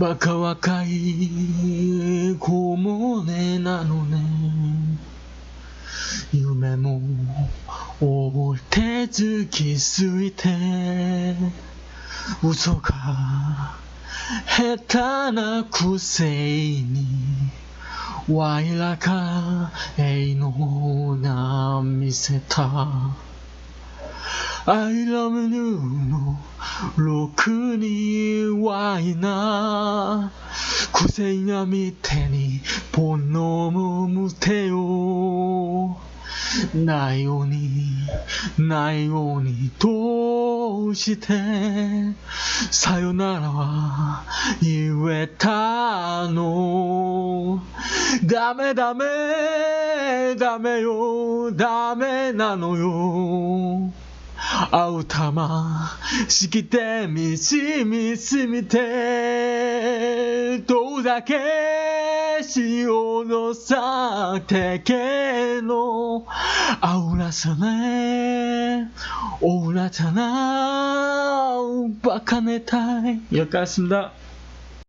バカ若い子もねなのね。夢も追って突き過ぎて嘘が下手なくせにわいらかいのな見せた。I love you のろくにはいな。癖がみてにポノもむてよないようにないようにどうしてさよならは言えたの。ダメダメダメよダメなのよ。会うたましきてみしみすみてどうだけ潮のさてけのあうらさねおうらたなバカねたい。よかすんだ